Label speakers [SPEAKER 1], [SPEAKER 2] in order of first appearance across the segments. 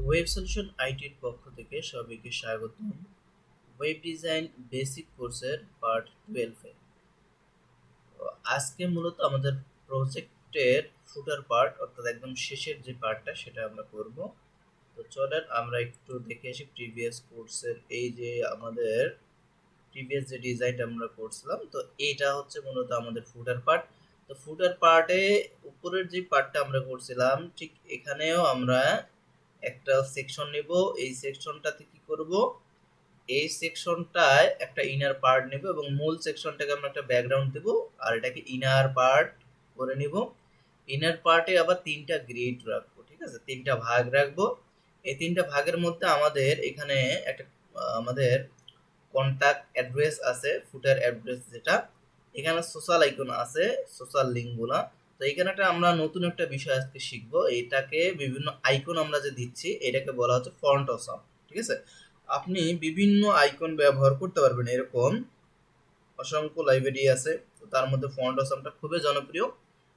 [SPEAKER 1] Web solution আইটির পক্ষ থেকে সবাইকে স্বাগতম। ওয়েব ডিজাইন বেসিক কোর্সের পার্ট টুয়েলভে। আজকে মূলত আমাদের প্রজেক্টের ফুটার পার্ট, অর্থাৎ একদম শেষের যে পার্টটা, সেটা আমরা করব। তো চলেন আমরা একটু দেখে আসি প্রিভিয়াস কোর্সের এই যে আমাদের প্রিভিয়াস যে ডিজাইনটা আমরা করছিলাম। তো এইটা হচ্ছে মূলত আমাদের ফুটার পার্ট। তো ফুটার পার্টে উপরের যে পার্টটা আমরা করছিলাম, ঠিক এখানেও আমরা একটা সেকশন নেব, এই সেকশনটাতে কি করব? এই সেকশনটায় একটা ইনার পার্ট নেব এবং মূল সেকশনটাকে আমরা একটা ব্যাকগ্রাউন্ড দেব, আর এটাকে ইনার পার্ট করে নিব। ইনার পার্টে আবার তিনটা গ্রিড রাখব, ঠিক আছে? তিনটা ভাগ রাখব। এই তিনটা ভাগের মধ্যে আমাদের এখানে একটা আমাদের কন্টাক্ট অ্যাড্রেস আছে ফুটার অ্যাড্রেস যেটা। এখানে সোশ্যাল আইকন আছে সোশ্যাল লিঙ্কগুলা তো এখানে একটা আমরা নতুন একটা বিষয় আজকে শিখব। এটাকে বিভিন্ন আইকন আমরা যে দিচ্ছি, এটাকে বলা হচ্ছে ফন্ট অসম ঠিক আছে? আপনি বিভিন্ন আইকন ব্যবহার করতে পারবেন। এরকম অসংখ্য লাইব্রেরি আছে, তো তার মধ্যে ফন্ট অসমটা খুবই জনপ্রিয়।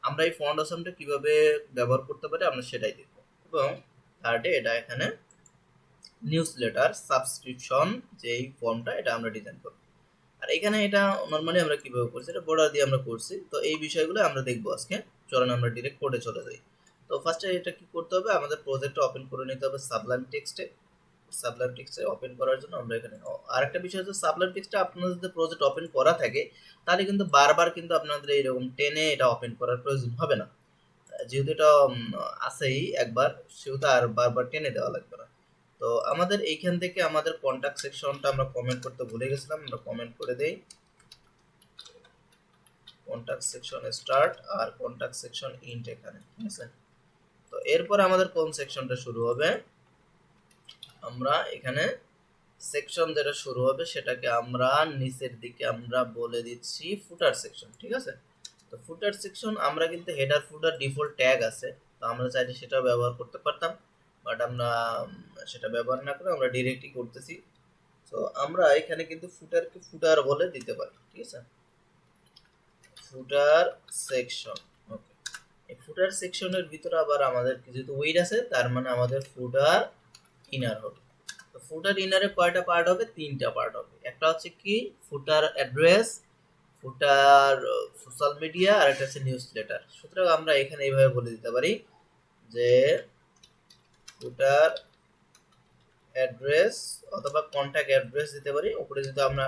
[SPEAKER 1] আমরা এই ফন্ট অসমটা কীভাবে ব্যবহার করতে পারি, আমরা সেটাই দেখব। এবং থার্ডে এটা এখানে নিউজ লেটার সাবস্ক্রিপশন যে এই ফর্মটা এটা আমরা ডিজাইন করব। আর এখানে এটা নর্মালি আমরা কীভাবে করছি? এটা বর্ডার দিয়ে আমরা করছি। তো এই বিষয়গুলো আমরা দেখব আজকে। চলেন আমরা ডিরেক্ট কোডে চলে যাই। তো ফার্স্টে এটা কি করতে হবে? আমাদের প্রজেক্টটা ওপেন করে নিতে হবে সাবলাইম টেক্সটে সাবলাইম টেক্সটে ওপেন করার জন্য আমরা এখানে ও, আরেকটা বিষয় হচ্ছে সাবলাইম টেক্সটে আপনাদের যদি প্রজেক্ট ওপেন করা থাকে তাহলে কিন্তু বারবার কিন্তু আপনাদের এইরকম টেনে এটা ওপেন করার প্রয়োজন হবে না। যেহেতু এটা আছেই একবার সেহেতু আর বারবার টেনে দেওয়া লাগবে না। তো আমাদের এইখান থেকে আমাদের কন্টাক্ট সেকশনটা আমরা কমেন্ট করতে ভুলে গেছিলাম, আমরা কমেন্ট করে দেই। কন্টাক্ট সেকশন স্টার্ট আর কন্টাক্ট সেকশন ইন্ট এখানে, ঠিক আছে? তো এরপর আমাদের কোন সেকশনটা শুরু হবে? আমরা এখানে সেকশন যেটা শুরু হবে, সেটাকে আমরা নিচের দিকে আমরা বলে দিচ্ছি ফুটার সেকশন ঠিক আছে? তো ফুটার সেকশন আমরা কিন্তু হেডার ফুটার ডিফল্ট ট্যাগ আছে, তো আমরা চাইলে সেটাও ব্যবহার করতে পারতাম। বাট আমরা সেটা ব্যবহার না করে আমরা ডিরেক্টই করতেছি। তো আমরা এখানে কিন্তু ফুটারকে ফুটার বলে দিতে পারি, ঠিক আছে? ফুটার সেকশন ওকে এই ফুটার সেকশনের ভিতরে আবার আমাদের যেহেতু ওয়েট আছে, তার মানে আমাদের ফুটার ইনার হবে। তো ফুটার ইনারে কয়টা পার্ট হবে? তিনটা পার্ট হবে। একটা হচ্ছে কি? Footer address footer social media আর একটা হচ্ছে নিউজ লেটার সুতরাং আমরা এখানে এইভাবে বলে দিতে পারি যে ফুটার অ্যাড্রেস অথবা কন্ট্যাক্ট অ্যাড্রেস দিতে পারি। উপরে যদি আমরা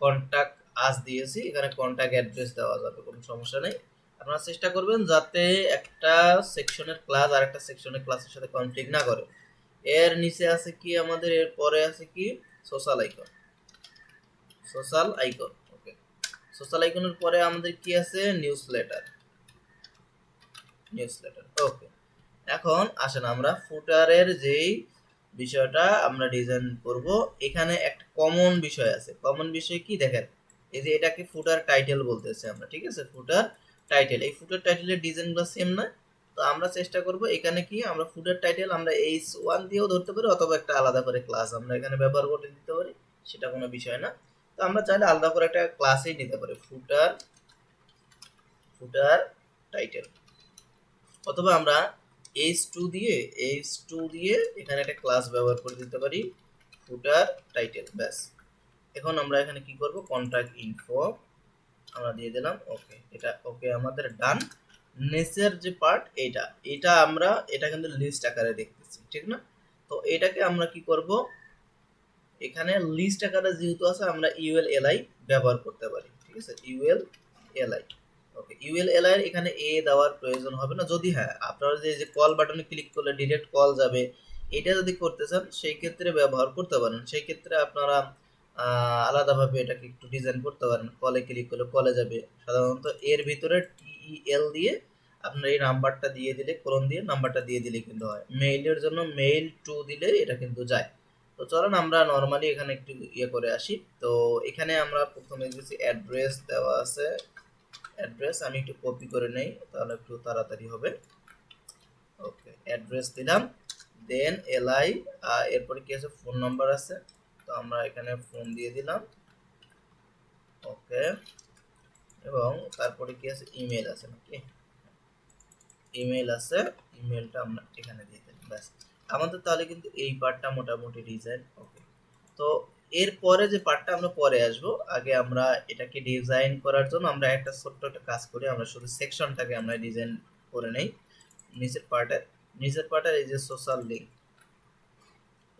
[SPEAKER 1] কন্ট্যাক্ট আজ দিয়েছি, এখানে কন্ট্যাক্ট অ্যাড্রেস দেওয়া যাবে, কোনো সমস্যা নেই। আপনারা চেষ্টা করবেন যাতে একটা সেকশনের ক্লাস আর একটা সেকশনের ক্লাসের সাথে কনফ্লিক্ট না করে। এর নিচে আছে কি আমাদের? এর পরে আছে কি? Social icon social icon okay social আইকনের পরে আমাদের কি আছে? Newsletter newsletter okay এখন আসেন আমরা ফুটারের যেই বিষয়টা আমরা ডিজাইন করব, এখানে একটা কমন বিষয় আছে। কমন বিষয় কি দেখেন? এই যে এটাকে ফুটার টাইটেল বলতেছে আমরা, ঠিক আছে? ফুটার টাইটেল এই ফুটার টাইটেলের ডিজাইনগুলো সেম না। তো আমরা চেষ্টা করব এখানে কি আমরা ফুটার টাইটেল আমরা এইচ ওয়ান দিয়েও ধরতে পারি অথবা একটা আলাদা করে ক্লাস আমরা এখানে ব্যবহার করে দিতে পারি, সেটা কোনো বিষয় না। তো আমরা চাইলে আলাদা করে একটা ক্লাসেই নিতে পারি ফুটার ফুটার টাইটেল অথবা আমরা এইচ টু দিয়ে এইচ টু দিয়ে এখানে একটা ক্লাস ব্যবহার করে দিতে পারি। ফুটার টাইটেল ব্যাস। এখন আমরা এখানে কি করব? কন্ট্যাক্ট ইনফো আমরা দিয়ে দিলাম ওকে এটা ওকে আমাদের ডান নেসের যে পার্ট এইটা এটা আমরা, এটা কিন্তু লিস্ট আকারে দেখতেছি, ঠিক না? তো এটাকে আমরা কি করব? এখানে লিস্ট আকারে যেহেতু আছে, আমরা ইউএল এলআই ব্যবহার করতে পারি, ঠিক আছে? UL LI okay UL LI এর এখানে এ দেওয়ার প্রয়োজন হবে না। যদি হ্যাঁ আপনারা যে যে কল বাটনে ক্লিক করলে ডিরেক্ট কল যাবে, এটা যদি করতে চান, সেই ক্ষেত্রে ব্যবহার করতে পারেন। সেই ক্ষেত্রে আপনারা আলাদাভাবে এটাকে একটু ডিজাইন করতে পারেন। কলে ক্লিক করলে কলে যাবে। সাধারণত এর ভিতরে টিইএল দিয়ে আপনার এই নাম্বারটা দিয়ে দিলে কোলন দিয়ে নাম্বারটা দিয়ে দিলে কিন্তু হয়। মেইলের জন্য মেইল টু দিলে এটা কিন্তু যায়। তো চলেন আমরা নর্মালি এখানে একটু ইয়ে করে আসি। তো এখানে আমরা প্রথমে দেখছি অ্যাড্রেস দেওয়া আছে। অ্যাড্রেস আমি একটু কপি করে নেই, তাহলে একটু তাড়াতাড়ি হবে। ওকে অ্যাড্রেস দিলাম দেন এলআই এরপরে কি আছে? ফোন নাম্বার আছে, তো আমরা এখানে ফোন দিয়ে দিলাম। ওকে এবং তারপরে কি আছে? ইমেল আছে নাকি? ইমেল আছে ইমেলটা আমরা এখানে দিয়ে দিলাম, ব্যাস। আমাদের তাহলে কিন্তু এই পার্টটা মোটামুটি ডিজাইন ওকে তো এরপরে যে পার্টটা আমরা পরে আসব, আগে আমরা এটাকে ডিজাইন করার জন্য আমরা একটা ছোট্ট একটা কাজ করি, আমরা শুধু সেকশনটাকে আমরা ডিজাইন করে নেই, নিচের পার্টের নিচের পার্টের এই যে সোশ্যাল লিঙ্ক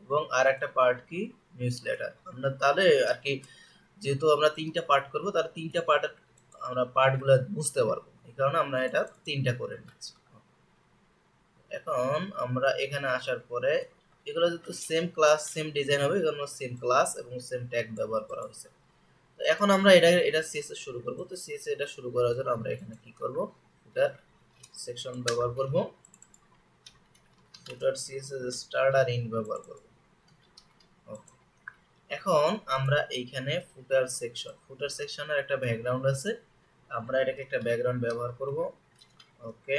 [SPEAKER 1] এবং আর একটা পার্ট কি? নিউজ লেটার আমরা তাহলে আর কি, যেহেতু আমরা তিনটা পার্ট করব, তাহলে তিনটা পার্টের আমরা পার্টগুলো বুঝতে পারব। এই কারণে আমরা এটা তিনটা করে নিচ্ছি। এখন আমরা এখানে আসার পরে এগুলো যেহেতু সেম ক্লাস সেম ডিজাইন হবে এগুলো সেম ক্লাস এবং সেম ট্যাগ ব্যবহার করা হয়েছে। তো এখন আমরা এটা এটা সিএসএ শুরু করব। তো সিএসএ এটা শুরু করার জন্য আমরা এখানে কি করব? ফুটার সেকশন ব্যবহার করব। ফুটার সিএসএস স্টার্ট আর ইন ব্যবহার করব। এখন আমরা এইখানে ফুটার সেকশন ফুটার সেকশনের একটা ব্যাকগ্রাউন্ড আছে। আমরা এটাকে একটা ব্যাকগ্রাউন্ড ব্যবহার করব। ওকে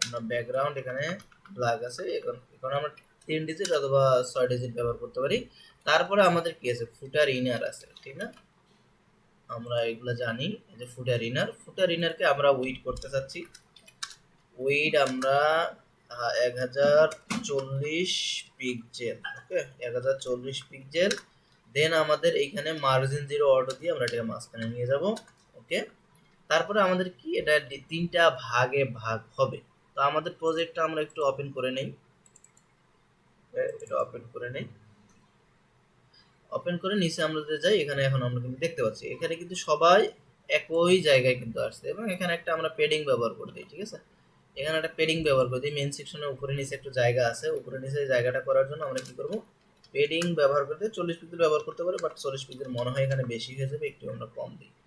[SPEAKER 1] আমরা ব্যাকগ্রাউন্ড এখানে ব্ল্যাক আছে, এখন এখন আমরা তিন ডিজিট অথবা ছয় ডিজিট ব্যবহার করতে পারি। তারপরে আমাদের কি আছে? ফুটার ইনার আছে, ঠিক না? আমরা এগুলো জানি যে ফুটার ইনার ফুটার ইনারকে আমরা উইড করতে চাচ্ছি। উইড আমরা এক হাজার চল্লিশ পিকজেল ওকে এক হাজার চল্লিশ পিকজেল দেন আমাদের এইখানে মার্জিন জিরো অটো দিয়ে আমরা এটাকে মাঝখানে নিয়ে যাব ওকে তারপরে আমাদের কি? এটা তিনটা ভাগে ভাগ হবে। তো আমাদের প্রজেক্টটা আমরা একটু ওপেন করে নেই। এটা ওপেন করে নেই। ওপেন করে নিচে আমরা যে যাই, এখানে এখন আমরা কিন্তু দেখতে পাচ্ছি। এখানে কিন্তু সবাই একই জায়গায় কিন্তু আসছে এবং এখানে একটা আমরা পেডিং ব্যবহার করে দিই, ঠিক আছে? এখানে একটা পেডিং ব্যবহার করে দিই। মেন সেকশনের উপরে নিচে একটু জায়গা আছে। উপরে নিচে জায়গাটা করার জন্য আমরা কি করব? পেডিং ব্যবহার করতে, চল্লিশ পিক্সেল ব্যবহার করতে পারি বাট চল্লিশ পিক্সেল মনে হয় এখানে বেশি হয়ে যাবে, একটু আমরা কম দিই। হ্যাঁ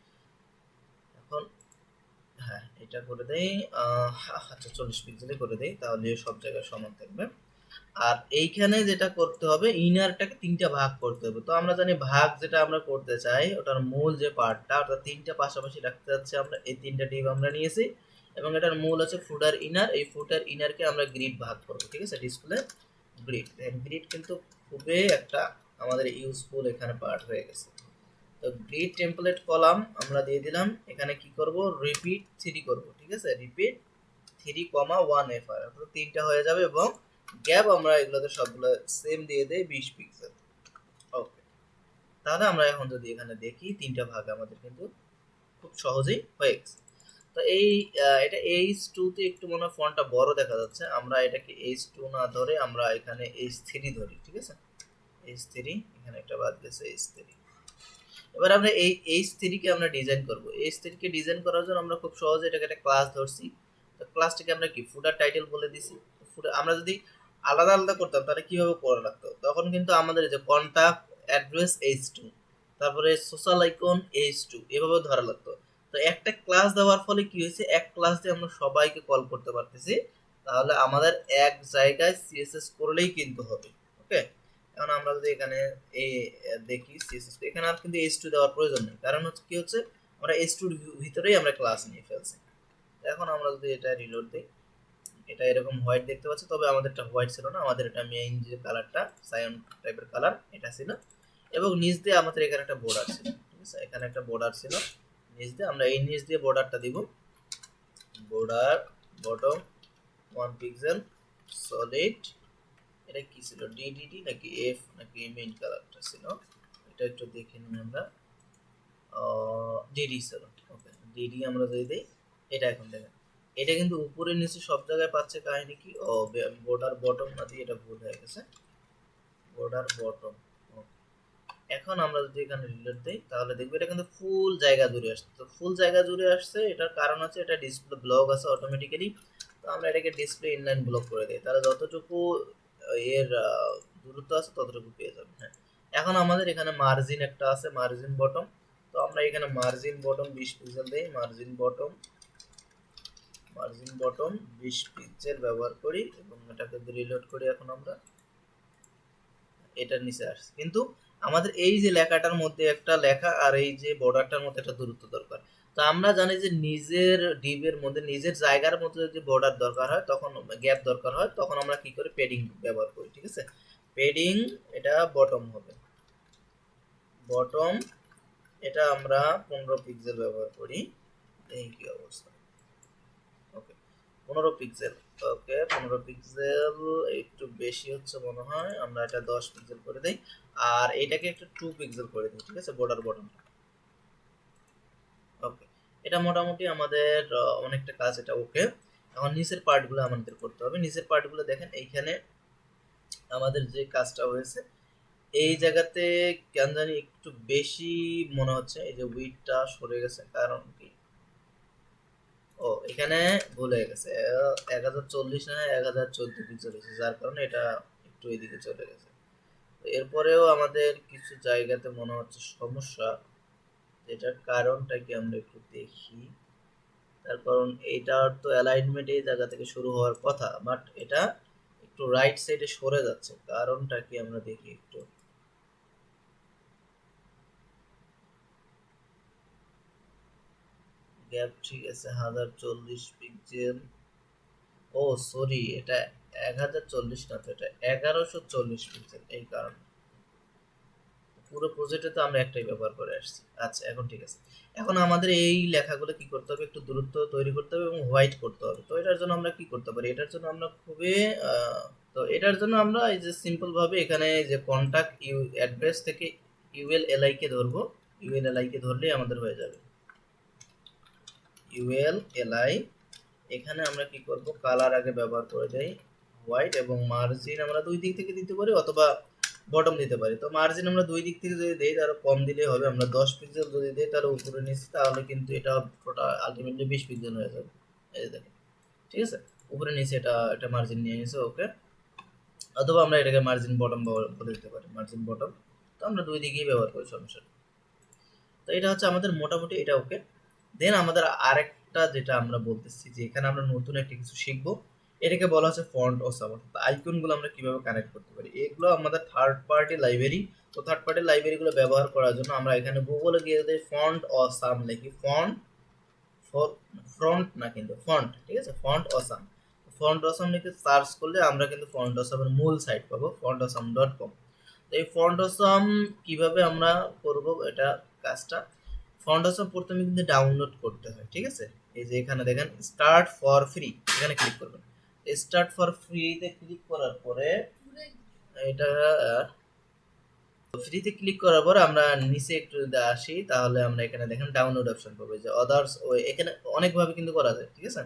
[SPEAKER 1] এটা করে দেই আচ্ছা চল্লিশ পিক্সেলে করে দেই, তাহলে সব জায়গায় সমান থাকবে। আর এইখানে যেটা করতে হবে ইনারটাকে তিনটা ভাগ করতে হবে। তো আমরা জানি ভাগ যেটা আমরা করতে চাই, ওটার মূল যে পার্টটা অর্থাৎ তিনটা পাশাপাশি রাখতে যাচ্ছে আমরা, এই তিনটা ডিপ আমরা নিয়েছি। এবং এটার মূল আছে ফুটার ইনার এই ফুটার ইনারকে আমরা গ্রিড ভাগ করব, ঠিক আছে? ডিসপ্লে গ্রিড গ্রিড কিন্তু খুবই একটা আমাদের ইউজফুল এখানে পার্ট হয়ে গেছে। তো গ্রিড টেমপ্লেট কলাম আমরা দিয়ে দিলাম। এখানে কি করব? রিপিট থ্রি করব, ঠিক আছে? Repeat three comma one F আর তিনটা হয়ে যাবে এবং গ্যাপ আমরা এগুলোতে সবগুলো সেম দিয়ে দেই বিশ পিক্সেল ওকে তাহলে আমরা এখন যদি এখানে দেখি, তিনটা ভাগ আমাদের কিন্তু খুব সহজেই হয়ে গেছে। তো এই এটা এইচ টুতে একটু মনে ফোনটা বড় দেখা যাচ্ছে। আমরা এটাকে এইচ টু না ধরে আমরা এখানে এইচ থ্রি ধরি, ঠিক আছে? এইচ থ্রি এখানে একটা বাদ গেছে এইচ থ্রি এবার আমরা এই এইচ থ্রিকে আমরা ডিজাইন করব। এইচ থ্রিকে ডিজাইন করার জন্য আমরা খুব সহজে এটাকে একটা ক্লাস ধরছি। তো ক্লাসটিকে আমরা কি? ফুটার টাইটেল বলে দিছি। ফুটার আমরা যদি আলাদা আলাদা করতাম, তাহলে কীভাবে করে রাখতো তখন কিন্তু আমাদের যে কন্ট্যাক্ট অ্যাড্রেস এইচ টু তারপরে সোশ্যাল আইকন এইচ টু এভাবে ধরা লাগতো। তো একটা ক্লাস দেওয়ার ফলে কি হয়েছে? এক ক্লাস দিয়ে আমরা সবাইকে কল করতে পারতেছি। তাহলে আমাদের এক জায়গায় সিএসএস করলেই কিন্তু হবে। ওকে এখন আমরা যদি এখানে এই দেখি সিএসএস এখানে আর কিন্তু এইচ টু দেওয়ার প্রয়োজন নেই। কারণ হচ্ছে কি হচ্ছে, আমরা এইচ টুর ভিতরেই আমরা ক্লাস নিয়ে ফেলছি। এখন আমরা যদি এটা রিলোড দিই, এটা এরকম হোয়াইট দেখতে পাচ্ছি, তবে আমাদের এটা হোয়াইট ছিল না, আমাদের এটা মেইন যে কালারটা সায়ন টাইপের কালার এটা ছিল। এবং নিচ দিয়ে আমাদের এখানে একটা বর্ডার ছিল, ঠিক আছে? এখানে একটা বর্ডার ছিল। নিচ দিয়ে আমরা এই নিচ দিয়ে বর্ডারটা দিব। Border bottom one pixel solid এটা কি ছিল? ডিডিডি নাকি এফ নাকি মেইন কালারটা ছিল? এটা একটু দেখে নিন আমরা। ডিডি ছিল। ওকে ডিডি আমরা যদি দিই, এটা এখন দেখেন। এটা কিন্তু উপরে নিচে সব জায়গায় পাচ্ছে কাহিনী কি? ও বর্ডার বটম না দিয়ে এটা ভুল হয়ে গেছে। বর্ডার বটম এখন আমরা যদি এখানে রিলেট দেই, তাহলে দেখব এটা কিন্তু ফুল জায়গা জুড়ে আসছে। তো ফুল জায়গা জুড়ে আসছে, এটার কারণ হচ্ছে এটা ডিসপ্লে ব্লক আছে অটোমেটিক্যালি তো আমরা এটাকে ডিসপ্লে ইনলাইন ব্লক করে দিই। তাহলে যতটুকু এর দূরত্ব আছে ততটুকু পেয়ে যাবে হ্যাঁ। এখন আমাদের এখানে মার্জিন একটা আছে মার্জিন বটম তো আমরা এখানে মার্জিন বটম বিশ পিক্সেল দিই মার্জিন বটম মার্জিন বটম বিশ পিক্সেল ব্যবহার করি এবং এটাকে রিলোড করি এখন আমরা, এটার নিচে আসছে। কিন্তু আমাদের এই যে লেখাটার মধ্যে একটা লেখা আর এই যে বর্ডারটার মধ্যে একটা দূরত্ব দরকার। তো আমরা জানি যে নিজের ডিবের মধ্যে, নিজের জায়গার মধ্যে যদি বর্ডার দরকার হয়, তখন গ্যাপ দরকার হয়, তখন আমরা কি করি পেডিং ব্যবহার করি, ঠিক আছে? পেডিং এটা বটম হবে। বটম এটা আমরা পনেরো পিক্সেল ব্যবহার করি। এই কি অবস্থা? ওকে পনেরো পিক্সেল ওকে পনেরো পিক্সেল একটু বেশি হচ্ছে মনে হয়, আমরা এটা দশ পিক্সেল করে দিই। আর এটাকে একটু টু পিক্সেল করে দিই, ঠিক আছে বর্ডার ওকে এটা মোটামুটি আমাদের অনেকটা কাজ, এটা ওকে এখন নিচের পার্টগুলো আমাদের করতে হবে। নিচের পার্টগুলো দেখেন, এইখানে আমাদের যে কাজটা হয়েছে, এই জায়গাতে কেন জানি একটু বেশি মনে হচ্ছে, এই যে উইডটা সরে গেছে, কারণ কি? ও, এখানে ভুল হয়ে গেছে। এক হাজার চল্লিশ না, এক হাজার চোদ্দ পিক্সেল হয়েছে, যার কারণে এটা একটু এদিকে চলে গেছে। এরপরেও আমাদের কিছু জায়গাতে মনে হচ্ছে সমস্যা। এটার কারণটা কি আমরা একটু দেখি? তার কারণ এইটার তো অ্যালাইনমেন্ট এই জায়গা থেকে শুরু হওয়ার কথা বাট এটা একটু রাইট সাইডে সরে যাচ্ছে। কারণটা কি আমরা দেখি একটু? গ্যাপ ঠিক আছে হাজার চল্লিশ পিক্সেল ও সরি এটা এক হাজার চল্লিশ না তো এটা এগারোশো চল্লিশ পিক্সেল এই কারণে। পুরো প্রজেক্টে তো আমরা একটাই ব্যবহার করে আসছি। আচ্ছা এখন ঠিক আছে। এখন আমাদের এই লেখাগুলো কি করতে হবে? একটু দূরত্ব তৈরি করতে হবে এবং হোয়াইট করতে হবে। তো এটার জন্য আমরা কি করতে পারি? এটার জন্য আমরা খুবই তো এটার জন্য আমরা এই যে সিম্পল ভাবে এখানে যে কন্টাক্ট ইউ অ্যাড্রেস থেকে ইউএল এলআই কে ধরবো। ইউএল এলআই কে ধরলেই আমাদের হয়ে যাবে। ইউএল এলআই এখানে আমরা কি করব? কালার আগে ব্যবহার করে দেই। হোয়াইট এবং মার্জিন আমরা দুই দিক থেকে দিতে পারি অথবা বটম দিতে পারি। তো মার্জিন আমরা দুই দিক থেকে যদি দেই, তাহলে কম দিলেই হবে। আমরা দশ পিক্সেল যদি দিই, তাহলে উপরে নিচ্ছি, তাহলে কিন্তু এটা টোটাল আলটিমেটলি বিশ পিক্সেল হয়ে যাবে। এই দেখেন, ঠিক আছে? উপরে নিচে এটা একটা মার্জিন নিয়ে নিছে ওকে অথবা আমরা এটাকে মার্জিন বটম বলে দিতে পারি মার্জিন বটম তো আমরা দুই দিকেই ব্যবহার করি, সমস্যা তো এটা হচ্ছে আমাদের মোটামুটি, এটা ওকে দেন আমাদের আরেকটা যেটা আমরা বলতেছি, যে এখানে আমরা নতুন একটা কিছু শিখব। এটাকে বলা হচ্ছে ফন্ট ও সাম, অর্থাৎ আইকনগুলো আমরা কীভাবে কানেক্ট করতে পারি? এগুলো আমাদের থার্ড পার্টি লাইব্রেরি তো থার্ড পার্টি লাইব্রেরিগুলো ব্যবহার করার জন্য আমরা এখানে গুগলে গিয়ে যদি ফন্ট ও সাম লিখি, ফন্ট ফ্রন্ট না কিন্তু ফন্ট, ঠিক আছে? ফন্ট ও অসাম ফন্ট অসাম লিখে সার্চ করলে আমরা কিন্তু ফন্ট অসামের মূল সাইট পাবো, ফন্ট অসাম ডট কম এই ফন্ট অসাম কীভাবে আমরা করব এটা কাজটা? ফন্ট অসাম প্রথমে কিন্তু ডাউনলোড করতে হয়, ঠিক আছে? এই যে এখানে দেখেন স্টার্ট ফর ফ্রি এখানে ক্লিক করবেন। স্টার্ট ফর ফ্রিতে ক্লিক করার পরে, এটা ফ্রিতে ক্লিক করার পর আমরা নিচে একটু যদি আসি, তাহলে আমরা এখানে দেখেন ডাউনলোড অপশন পাবো। যে আদার্স এখানে অনেকভাবে কিন্তু করা যায়, ঠিক আছে?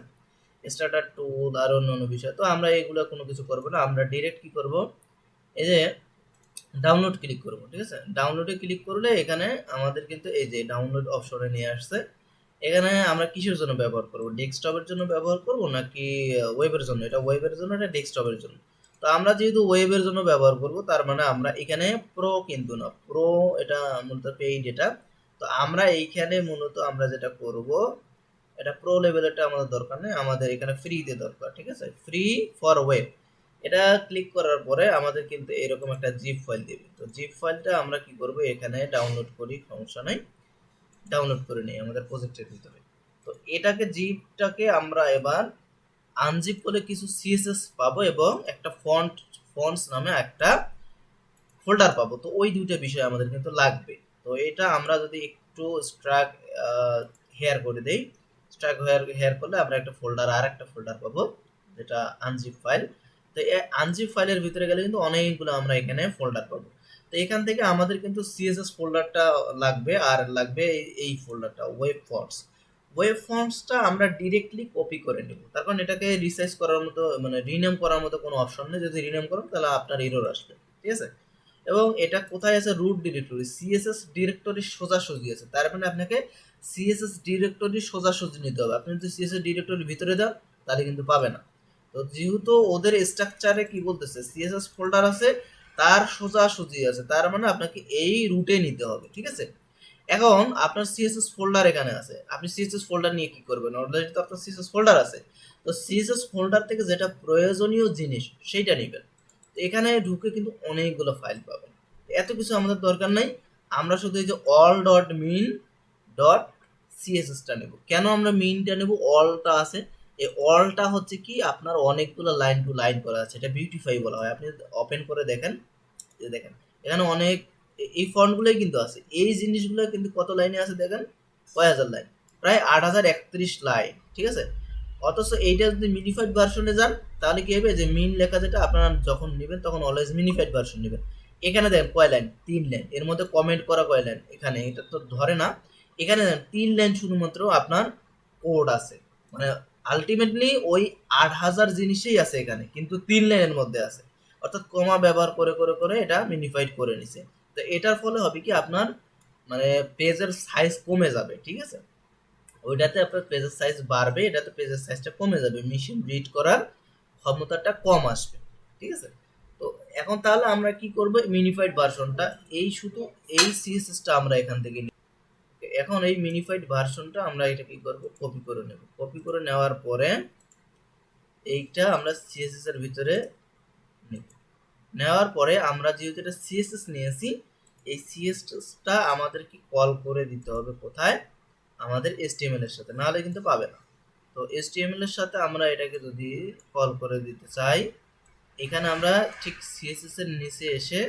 [SPEAKER 1] স্টার্টার টুল আর অন্য অন্য বিষয়। তো আমরা এগুলো কোনো কিছু করব না, আমরা ডিরেক্ট কি করব? এই যে ডাউনলোড ক্লিক করব, ঠিক আছে? ডাউনলোডে ক্লিক করলে এখানে আমাদের কিন্তু এই যে ডাউনলোড অপশনে নিয়ে আসছে এখানে আমরা কিসের জন্য ব্যবহার করব? ডেস্কটপের জন্য ব্যবহার করব নাকি ওয়েবের জন্য? এটা ওয়েবের জন্য, এটা ডেস্কটপের জন্য? তো আমরা যেহেতু ওয়েবের জন্য ব্যবহার করব, তার মানে আমরা এখানে প্রো কিন্তু না। প্রো এটা মূলত পেইড এটা তো আমরা এইখানে মূলত আমরা যেটা করব, এটা প্রো লেভেলেরটা আমাদের দরকার নেই, আমাদের এখানে ফ্রিতে দরকার, ঠিক আছে? ফ্রি ফর ওয়েব এটা ক্লিক করার পরে আমাদের কিন্তু এরকম একটা জিপ ফাইল দেবে। তো জিপ ফাইলটা আমরা কি করব? এখানে ডাউনলোড করি, সমস্যা নাই। ডাউনলোড করে নিই আমাদের প্রজেক্টের ভিতরে। তো এটাকে জিপটাকে আমরা এবার আনজিপ করে কিছু সিএসএস পাবো এবং একটা ফন্ট ফন্টস নামে একটা ফোল্ডার পাবো। তো ওই দুইটা বিষয় আমাদের কিন্তু লাগবে। তো এটা আমরা যদি একটু স্ট্রাক হেয়ার করে দেই। স্ট্রাক হেয়ার হেয়ার করলে আমরা একটা ফোল্ডার আর একটা ফোল্ডার পাবো, যেটা আনজিপ ফাইল তো এই আনজিপ ফাইলের ভিতরে গেলে কিন্তু অনেকগুলো আমরা এখানে ফোল্ডার পাবো। তো এখান থেকে আমাদের কিন্তু সিএসএস ফোল্ডারটা লাগবে, আর লাগবে এই- ফোল্ডারটা ওয়েব ফর্মস ওয়েব ফর্মসটা আমরা ডিরেক্টলি কপি করে নেব। তার কারণ এটাকে রিসাইজ করার মতো মানে রিনেম করার মতো কোনো অপশন নেই। যদি রিনেম করেন, তাহলে আপনার এরর আসবে, ঠিক আছে? এবং এটা কোথায় আছে? রুট ডিরেক্টরি সিএসএস ডিরেক্টরি সোজাসুজি আছে। তার মানে আপনাকে সিএসএস ডিরেক্টরি সোজাসুজি নিতে হবে। আপনি যদি সিএসএস ডিরেক্টরির ভিতরে দেন, তাহলে কিন্তু পাবে না। তো যেহেতু ওদের স্ট্রাকচারে কি বলতেছে? সিএসএস ফোল্ডার আছে তার সোজাসুজি আছে, তার মানে আপনাকে এই রুটে নিতে হবে, ঠিক আছে? এখন আপনার সিএসএস ফোল্ডার এখানে আছে, আপনি সিএসএস ফোল্ডার নিয়ে কি করবেন? অলরেডি তো আপনার সিএসএস ফোল্ডার আছে। তো সিএসএস ফোল্ডার থেকে যেটা প্রয়োজনীয় জিনিস, সেইটা নেবেন। এখানে ঢুকে কিন্তু অনেকগুলো ফাইল পাবেন। এত কিছু আমাদের দরকার নাই, আমরা শুধু এই যে অল ডট মিন ডট সিএসএসটা নেব। কেন আমরা মিনটা নেব? অলটা আছে। এই অলটা হচ্ছে কি, আপনার অনেকগুলো লাইন টু লাইন করা আছে, এটা বিউটিফাই বলা হয়। আপনি ওপেন করে দেখেন দেখেন, এখানে অনেক এই ফন্টগুলোই কিন্তু আছে। এই জিনিসগুলো কিন্তু কত লাইনে আছে দেখেন? কয় হাজার লাইন প্রায় আট হাজার একত্রিশ লাইন ঠিক আছে? অথচ এইটা যদি মিনিফাইড ভার্সনে যান, তাহলে কি হবে? যে মিন লেখা যেটা, আপনারা যখন নেবেন, তখন অলওয়েজ মিনিফাইড ভার্সন নেবেন। এখানে দেখেন কয় লাইন তিন লাইন এর মধ্যে কমেন্ট করা কয় লাইন এখানে, এটা তো ধরে না। এখানে দেখেন, তিন লাইন শুধুমাত্র আপনার কোড আছে। মানে আলটিমেটলি ওই আট হাজার জিনিসেই আছে এখানে, কিন্তু তিন লাইনের মধ্যে আছে। অর্থাৎ কমা ব্যবহার করে করে করে এটা মিনিফাইড করে নিছে। তো এটার ফলে হবে কি আপনার মানে পেজের সাইজ কমে যাবে, ঠিক আছে? ওইটাতে আপনার পেজের সাইজ বাড়বে, এটাতে পেজের সাইজটা কমে যাবে। মেশিন রিড করার ক্ষমতাটা কম আসবে, ঠিক আছে? তো এখন তাহলে আমরা কি করব? মিনিফাইড ভার্সনটা এই শুধু এই সিএসএসটা আমরা এখান থেকে নিই এখন এই মিনিফাইড ভার্সনটা আমরা এটা কি করব? কপি করে নেব। কপি করে নেওয়ার পরে এইটা আমরা সিএসএস এর ভিতরে নেওয়ার পরে আমরা যেহেতু এটা সিএসএস নিয়েছি, এই সিএসএসটা আমাদেরকে কল করে দিতে হবে কোথায়? আমাদের এসটিএমএল এর সাথে, নাহলে কিন্তু পাবে না। তো এসটিএমএল এর সাথে আমরা এটাকে যদি কল করে দিতে চাই, এখানে আমরা ঠিক সিএসএস এর নিচে এসে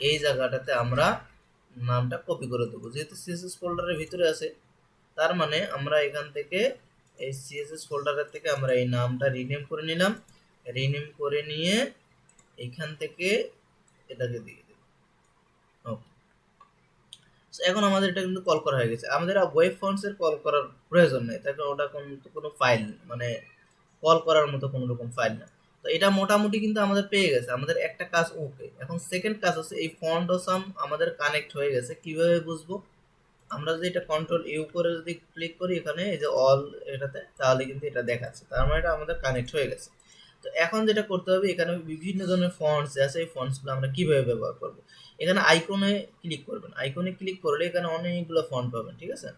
[SPEAKER 1] এই জায়গাটাতে আমরা নামটা কপি করে দেবো। যেহেতু সিএসএস ফোল্ডারের ভিতরে আছে, তার মানে আমরা এখান থেকে এই সিএসএস ফোল্ডারের থেকে আমরা এই নামটা রিনেম করে নিলাম। রিনেম করে নিয়ে এখান থেকে এটাকে দিয়ে দেব। ওকে এখন আমাদের এটা কিন্তু কল করা হয়ে গেছে। আমাদের ওয়েব ফন্টস এর কল করার প্রয়োজন নেই। তার কারণ ওটা কোনো কোনো ফাইল মানে কল করার মতো কোনো রকম ফাইল না তো এটা মোটামুটি কিন্তু আমাদের পেয়ে গেছে। আমাদের একটা কাজ ওকে এখন সেকেন্ড কাজ হচ্ছে এই ফন্ট সাম আমাদের কানেক্ট হয়ে গেছে। কীভাবে বুঝব? আমরা যদি এটা কন্ট্রোল ইউ করে যদি ক্লিক করি এখানে, এই যে অল এটাতে, তাহলে কিন্তু এটা দেখাচ্ছে। তার মানে এটা আমাদের কানেক্ট হয়ে গেছে। তো এখন যেটা করতে হবে, এখানে বিভিন্ন ধরনের ফন্টস আছে এই ফন্টসগুলো আমরা কীভাবে ব্যবহার করব। এখানে আইকনে ক্লিক করবেন। আইকনে ক্লিক করলে এখানে অনেকগুলো ফন্ট পাবেন, ঠিক আছে?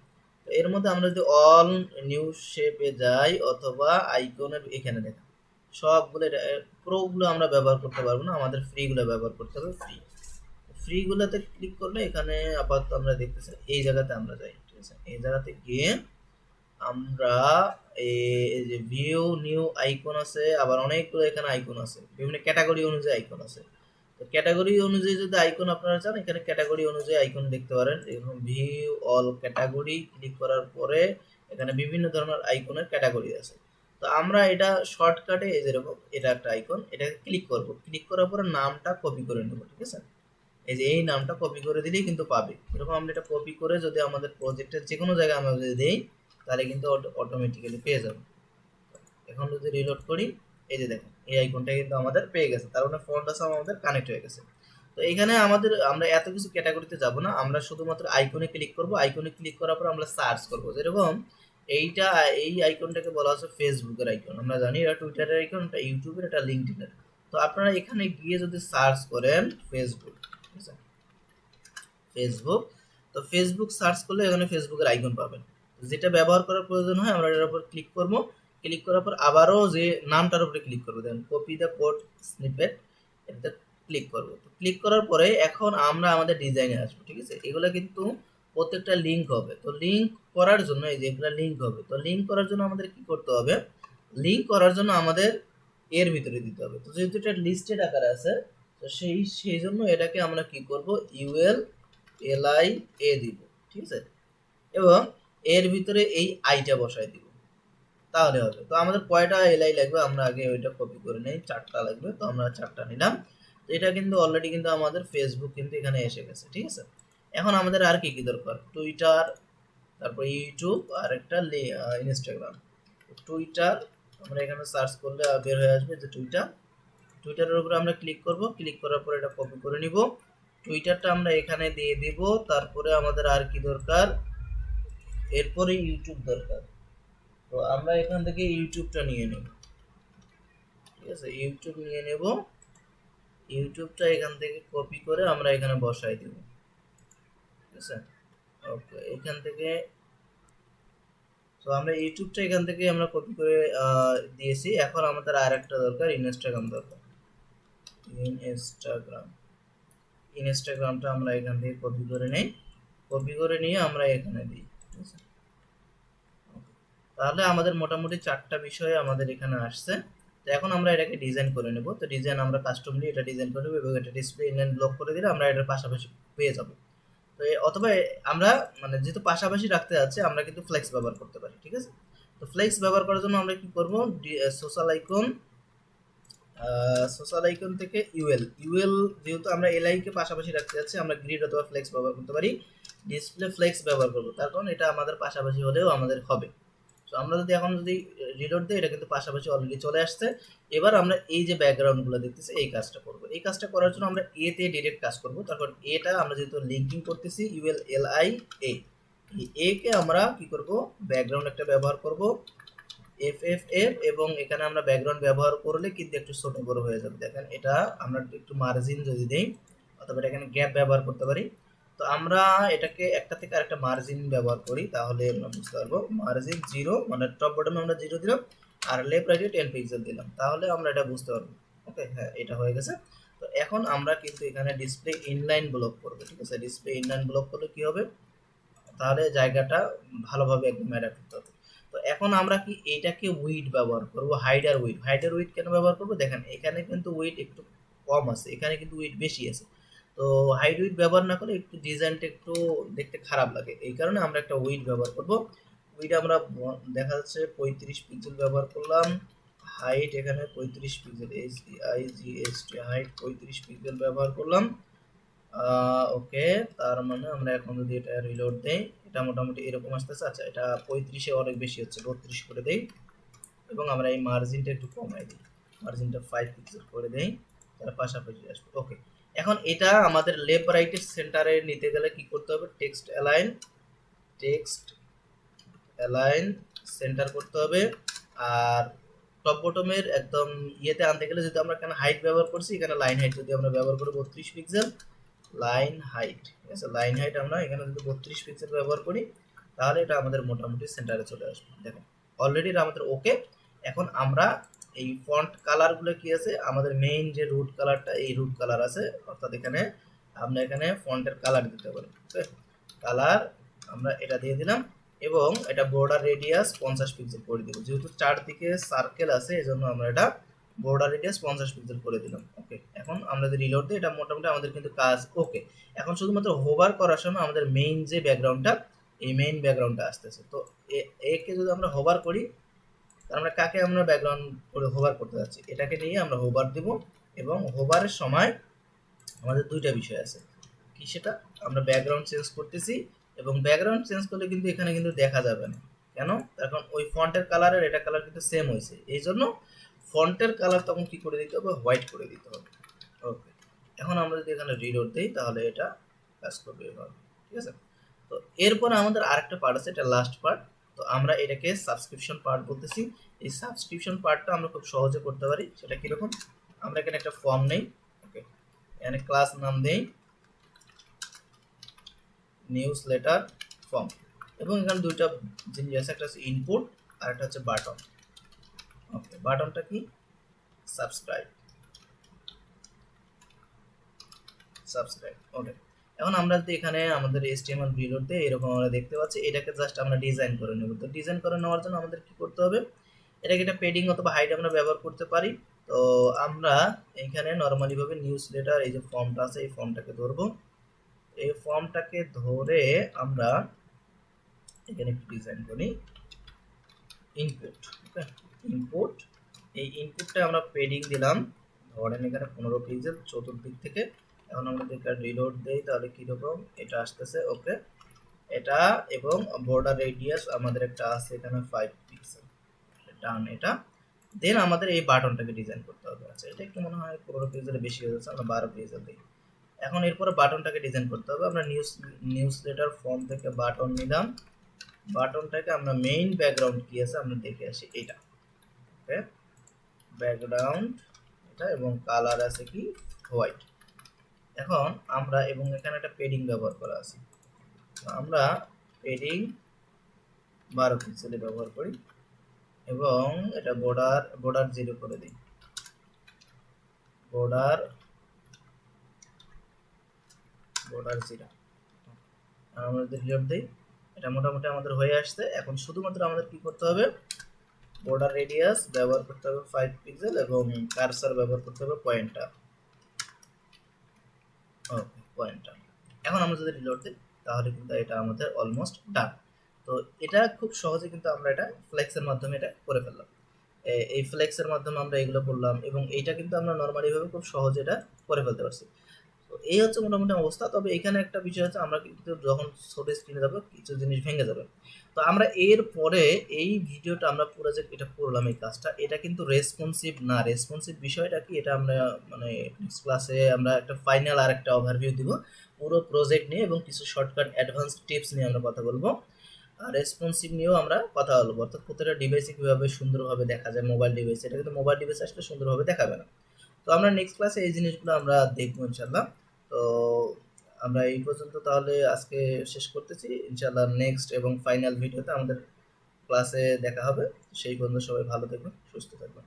[SPEAKER 1] তো এর মধ্যে আমরা যদি অল নিউ শেপে যাই, অথবা আইকনের এখানে দেখেন, সবগুলো প্রোগুলো আমরা ব্যবহার করতে পারব না, আমাদের ফ্রিগুলো ব্যবহার করতে হবে ফ্রি ফ্রিগুলোতে ক্লিক করলে এখানে আপাতত আমরা দেখতেছি, এই জায়গাতে আমরা যাই, ঠিক আছে? এই জায়গাতে গিয়ে আমরা এই যে ভিউ নিউ আইকন আছে, আবার অনেকগুলো এখানে আইকন আছে। বিভিন্ন ক্যাটাগরি অনুযায়ী আইকন আছে। তো ক্যাটাগরি অনুযায়ী যদি আইকন আপনারা চান, এখানে ক্যাটাগরি অনুযায়ী আইকন দেখতে পারেন। এরকম ভিউ অল ক্যাটাগরি ক্লিক করার পরে এখানে বিভিন্ন ধরনের আইকনের ক্যাটাগরি আছে। তো আমরা এটা শর্টকাটে এই যেরকম এটা একটা আইকন এটাকে ক্লিক করব। ক্লিক করার পরে নামটা কপি করে নেব, ঠিক আছে? এই যে এই নামটা কপি করে দিলেই কিন্তু পাবে। এরকম আমরা এটা কপি করে যদি আমাদের প্রজেক্টের যে কোনো জায়গায় আমরা যদি দেই তাহলে কিন্তু অটোমেটিক্যালি পেয়ে যাবে। এখন যদি রিলোড করি, এই যে দেখেন, এই আইকনটা কিন্তু আমাদের পেয়ে গেছে। তার মানে ফোনটা সব আমাদের কানেক্ট হয়ে গেছে। তো এখানে আমাদের, আমরা এত কিছু ক্যাটাগরিতে যাব না। আমরা শুধুমাত্র আইকনে ক্লিক করব। আইকনে ক্লিক করার পর আমরা সার্চ করব। যেরকম এইটা, এই আইকনটাকে বলা হচ্ছে ফেসবুকের আইকন আমরা জানি এটা টুইটারের আইকন এটা ইউটিউবের এটা লিঙ্কডিনের তো আপনারা এখানে গিয়ে যদি সার্চ করেন ফেসবুক ঠিক আছে? ফেসবুক তো ফেসবুক সার্চ করলে এখানে ফেসবুকের আইকন পাবেন। যেটা ব্যবহার করার প্রয়োজন হয়, আমরা এটার উপর ক্লিক করব। ক্লিক করার পর আবারও যে নামটার উপরে ক্লিক করব। দেখুন কপি দ্য কোড স্নিপেট এটাতে ক্লিক করব। তো ক্লিক করার পরে এখন আমরা আমাদের ডিজাইনে আসব, ঠিক আছে? এগুলো কিন্তু প্রত্যেকটা লিঙ্ক হবে। তো লিঙ্ক করার জন্য, এই যে এগুলো লিঙ্ক হবে, তো লিঙ্ক করার জন্য আমাদের কি করতে হবে? লিঙ্ক করার জন্য আমাদের এর ভিতরে দিতে হবে। তো যেহেতু এটা লিস্টেড আকারে আছে, তো সেই সেই জন্য এটাকে আমরা কি করব? ইউএল এলআই এ দিব, ঠিক আছে? এবং এর ভিতরে এই আইটা বসাই দিব। তাহলে হবে তো আমাদের কয়টা এলআই লাগবে আমরা আগে ওইটা কপি করে নেই, চারটা লাগবে, তো আমরা চারটা নিলাম। এটা কিন্তু অলরেডি কিন্তু আমাদের ফেসবুক কিন্তু এখানে এসে গেছে, ঠিক আছে? এখন আমাদের আর কি কি দরকার? টুইটার তারপর ইউটিউব আর একটা ইনস্টাগ্রাম টুইটার আমরা এখানে সার্চ করলে বের হয়ে আসবে যে টুইটার টুইটারের উপরে আমরা ক্লিক করব ক্লিক করার পর এটা কপি করে নিব। টুইটারটা আমরা এখানে দিয়ে দিব, তারপরে আমাদের আর কি দরকার? এরপরে ইউটিউব দরকার। তো আমরা এখান থেকে ইউটিউবটা নিয়ে নেব। ঠিক আছে ইউটিউব নিয়ে নেব। ইউটিউবটা এখান থেকে কপি করে আমরা এখানে বসাই দেব। ঠিক আছে? ওকে এখান থেকে তো আমরা ইউটিউবটা এখান থেকে আমরা কপি করে দিয়েছি। এখন আমাদের আর একটা দরকার ইনস্টাগ্রাম দরকার। ইনস্টাগ্রাম ইনস্টাগ্রামটা আমরা এখান থেকে কপি করে নেই। কপি করে নিয়ে আমরা এখানে দিই। তাহলে আমাদের মোটামুটি চারটা বিষয় আমাদের এখানে আসছে। তো এখন আমরা এটাকে ডিজাইন করে নেব। তো ডিজাইন আমরা কাস্টমলি এটা ডিজাইন করে নেব এবং এটা ডিসপ্লে ইনলাইন ব্লক করে দিলে আমরা এটার পাশাপাশি পেয়ে যাব। তো অথবা আমরা মানে যেহেতু পাশাপাশি রাখতে যাচ্ছে আমরা কিন্তু ফ্লেক্স ব্যবহার করতে পারি, ঠিক আছে? তো ফ্লেক্স ব্যবহার করার জন্য আমরা কি করব? সোশ্যাল আইকন সোশ্যাল আইকন থেকে ইউএল ইউএল যেহেতু আমরা এলআই কে পাশাপাশি রাখতে যাচ্ছি, আমরা গ্রিড অথবা ফ্লেক্স ব্যবহার করতে পারি। ডিসপ্লে ফ্লেক্স ব্যবহার করব। তার কারণ এটা আমাদের পাশাপাশি হলেও আমাদের হবে। তো আমরা যদি এখন যদি রিলোড দিই, এটা কিন্তু পাশাপাশি অলরেডি চলে আসছে। এবার আমরা এই যে ব্যাকগ্রাউন্ডগুলো দেখতেছি, এই কাজটা করব। এই কাজটা করার জন্য আমরা এ তে ডিরেক্ট কাজ করব। তারপর এটা আমরা যেহেতু লিঙ্কিং করতেছি ইউএল এল আই এ কে আমরা কি করব? ব্যাকগ্রাউন্ড একটা ব্যবহার করব। এফ এফ এফ এবং এখানে আমরা ব্যাকগ্রাউন্ড ব্যবহার করলে কিন্তু একটু ছোট বড় হয়ে যাবে। দেখেন, এটা আমরা একটু মার্জিন যদি দেই, অথবা এটা এখানে গ্যাপ ব্যবহার করতে পারি। তো আমরা এটাকে একটা থেকে আরেকটা মার্জিন ব্যবহার করি, তাহলে আমরা বুঝতে পারব মার্জিন জিরো মানে টপ বটমে আমরা জিরো দিলাম, আর লেফট রাইটে টেন পিক্সেল দিলাম। তাহলে আমরা এটা বুঝতে পারব। ওকে হ্যাঁ এটা হয়ে গেছে। তো এখন আমরা কিন্তু এখানে ডিসপ্লে ইনলাইন ব্লক করব, ঠিক আছে? ডিসপ্লে ইনলাইন ব্লক করলে কী হবে? তাহলে জায়গাটা ভালোভাবে একদম অ্যাডাপ্ট করতে হবে। এখন আমরা কি এইটাকে উইট ব্যবহার করব? হাইডার উইট হাইডার উইট কেন ব্যবহার করব? দেখেন, এখানে কিন্তু উইড একটু কম আছে, এখানে কিন্তু উইড বেশি আছে। তো হাইড উইট ব্যবহার না করে একটু ডিজাইনটা একটু দেখতে খারাপ লাগে। এই কারণে আমরা একটা উইড ব্যবহার করব। উইড আমরা দেখা যাচ্ছে পঁয়ত্রিশ পিক্সেল ব্যবহার করলাম। হাইট এখানে পঁয়ত্রিশ pixel H D I G S T height পঁয়ত্রিশ পিক্সেল ব্যবহার করলাম। ওকে তার মানে আমরা এখন যদি এটা রিলোড দেই এটা মোটামুটি এরকম আসতেছে। আচ্ছা এটা পঁয়ত্রিশে অনেক বেশি হচ্ছে, বত্রিশ করে দেই। এবং আমরা এই মার্জিনটা একটু কমাই দিই। মার্জিনটা ফাইভ পিক্সেল করে দেই তার পাশাপাশি আসবে। ওকে এখন এটা আমাদের লেফট রাইটের সেন্টারে নিতে গেলে কি করতে হবে? Text align text align center করতে হবে। আর টপ বটমের একদম ইয়েতে আনতে গেলে যদি আমরা এখানে হাইট ব্যবহার করছি, এখানে লাইন হাইট যদি আমরা ব্যবহার করি বত্রিশ পিক্সেল লাইন হাইট ঠিক আছে? লাইন হাইট আমরা এখানে যদি বত্রিশ পিক্সেল ব্যবহার করি, তাহলে এটা আমাদের মোটামুটি সেন্টারে চলে আসবে। দেখেন অলরেডি এটা আমাদের ওকে এখন আমরা এই ফন্ট কালারগুলো কি আছে? আমাদের মেইন যে রুট কালারটা এই রুট কালার আছে, অর্থাৎ এখানে আমরা এখানে ফন্টের কালার দিতে পারি কালার আমরা এটা দিয়ে দিলাম এবং এটা বর্ডার রেডিয়াস পঞ্চাশ পিক্সেল করে দিব। যেহেতু চারদিকে সার্কেল আছে এই জন্য আমরা এটা বর্ডার রেডিয়াস পঞ্চাশ পিক্সেল করে দিলাম ওকে এখন আমরা যদি রিলোড দিই এটা মোটামুটি আমাদের কিন্তু কাজ ওকে এখন শুধুমাত্র হোভার করার সময় আমাদের মেইন যে ব্যাকগ্রাউন্ডটা এই মেইন ব্যাকগ্রাউন্ডটা আসতেছে। তো একে যদি আমরা হোভার করি, তার আমরা কাকে আমরা ব্যাকগ্রাউন্ড করে হোভার করতে যাচ্ছি? এটাকে নিয়ে আমরা হোভার দিব এবং হোভারের সময় আমাদের দুইটা বিষয় আছে। কি সেটা? আমরা ব্যাকগ্রাউন্ড চেঞ্জ করতেছি এবং ব্যাকগ্রাউন্ড চেঞ্জ করলে কিন্তু এখানে কিন্তু দেখা যাবে না। কেন? এখন ওই ফন্টের কালারের এটা কালার কিন্তু সেম হয়েছে। এই জন্য ফন্টের কালার তখন কি করে দিতে হবে? হোয়াইট করে দিতে হবে। ওকে। এখন আমরা যদি এখানে রিলোড দিই, তাহলে এটা কাজ করবে এভাবে। ঠিক আছে? তো এরপর আমাদের আরেকটা পার্ট আছে, এটা লাস্ট পার্ট তো আমরা এটাকে সাবস্ক্রিপশন পার্ট বলতেছি। এই সাবস্ক্রিপশন পার্টটা আমরা খুব সহজে করতে পারি। সেটা কীরকম? আমরা এখানে একটা ফর্ম নেই। ওকে। এখানে ক্লাস নাম দেই। নিউজ লেটার ফর্ম এবং এখানে দুইটা জিনিস আছে, একটা হচ্ছে ইনপুট আর একটা হচ্ছে বাটন ওকে, বাটনটা কি? সাবস্ক্রাইব। Subscribe, okay. এখন আমরা যদি এখানে আমাদের এসটিএমএল ভিডিওতে এরকম আমরা দেখতে পাচ্ছি, এটাকে জাস্ট আমরা ডিজাইন করে নেব। তো ডিজাইন করে নেওয়ার জন্য আমাদের কি করতে হবে? এটাকে একটা পেডিং অথবা হাইট আমরা ব্যবহার করতে পারি। তো আমরা এখানে নর্মালি ভাবে নিউজ লেটার এই যে ফর্মটা আছে, এই ফর্মটাকে ধরবো। এই ফর্মটাকে ধরে আমরা এখানে একটু ডিজাইন করি। ইনপুট ওকে ইনপুট এই ইনপুটটা আমরা পেডিং দিলাম। ধরেন এখানে পনেরো পিক্সেল চতুর্দিক থেকে। এখন আমরা যদি রিলোড দেই, তাহলে কীরকম? এটা আসতেছে ওকে এটা এবং বর্ডার রেডিয়াস আমাদের একটা আছে এখানে ফাইভ পিক্সেল ডান এটা। দেন আমাদের এই বাটনটাকে ডিজাইন করতে হবে। আচ্ছা এটা একটু মনে হয় পনেরো পিক্সেলে বেশি হয়ে যাচ্ছে, আমরা বারো পিক্সেল দিই। এখন এরপরে বাটনটাকে ডিজাইন করতে হবে। আমরা নিউজ নিউজ লেটার ফর্ম থেকে বাটন নিলাম। বাটনটাকে আমরা মেইন ব্যাকগ্রাউন্ড কি আছে, আমরা দেখে আসি। এটা। ওকে ব্যাকগ্রাউন্ড এটা এবং কালার আছে কি? হোয়াইট। এখন আমরা এবং এখানে একটা পেডিং ব্যবহার করা আছে। আমরা পেডিং বারো পিক্সেলে ব্যবহার করি এবং এটা বর্ডার বর্ডার জিরো করে দিই। বর্ডার বর্ডার জিরো আমরা যদি দিই, এটা মোটামুটি আমাদের হয়ে আসছে। এখন শুধুমাত্র আমাদের কি করতে হবে? বর্ডার রেডিয়াস ব্যবহার করতে হবে ফাইভ পিক্সেল এবং কারসার ব্যবহার করতে হবে পয়েন্টটা ওকে পয়েন্টটা এখন আমরা যদি রিলোড দিই, তাহলে কিন্তু এটা আমাদের অলমোস্ট ডান তো এটা খুব সহজে কিন্তু আমরা এটা ফ্লেক্সের মাধ্যমে এটা করে ফেললাম। এই ফ্লেক্সের মাধ্যমে আমরা এগুলো করলাম এবং এইটা কিন্তু আমরা নর্মালি ভাবে খুব সহজে এটা করে ফেলতে পারছি। এই হচ্ছে মোটামুটি অবস্থা। তবে এখানে একটা বিষয় হচ্ছে আমরা কিন্তু যখন ছোট স্ক্রিনে যাব, কিছু জিনিস ভেঙে যাবে। তো আমরা এর পরে এই ভিডিওটা আমরা পুরো যে এটা করলাম, এই কাজটা, এটা কিন্তু রেসপন্সিভ না। রেসপন্সিভ বিষয়টা কি? এটা আমরা মানে নেক্সট ক্লাসে আমরা একটা ফাইনাল আর একটা ওভারভিউ দিব। পুরো প্রজেক্ট নিয়ে এবং কিছু শর্টকাট অ্যাডভান্স টিপস নিয়ে আমরা কথা বলব। আর রেসপন্সিভ নিয়েও আমরা কথা বলব। অর্থাৎ প্রতিটা ডিভাইসে কীভাবে সুন্দরভাবে দেখা যায় মোবাইল ডিভাইস এটা কিন্তু মোবাইল ডিভাইস আসলে সুন্দরভাবে দেখাবে না। তো আমরা নেক্সট ক্লাসে এই জিনিসগুলো আমরা দেখব ইনশাল্লাহ তো আমরা এই পর্যন্ত তাহলে আজকে শেষ করতেছি। ইনশাল্লাহ নেক্সট এবং ফাইনাল ভিডিওতে আমাদের ক্লাসে দেখা হবে। সেই পর্যন্ত সবাই ভালো থাকবেন, সুস্থ থাকবেন।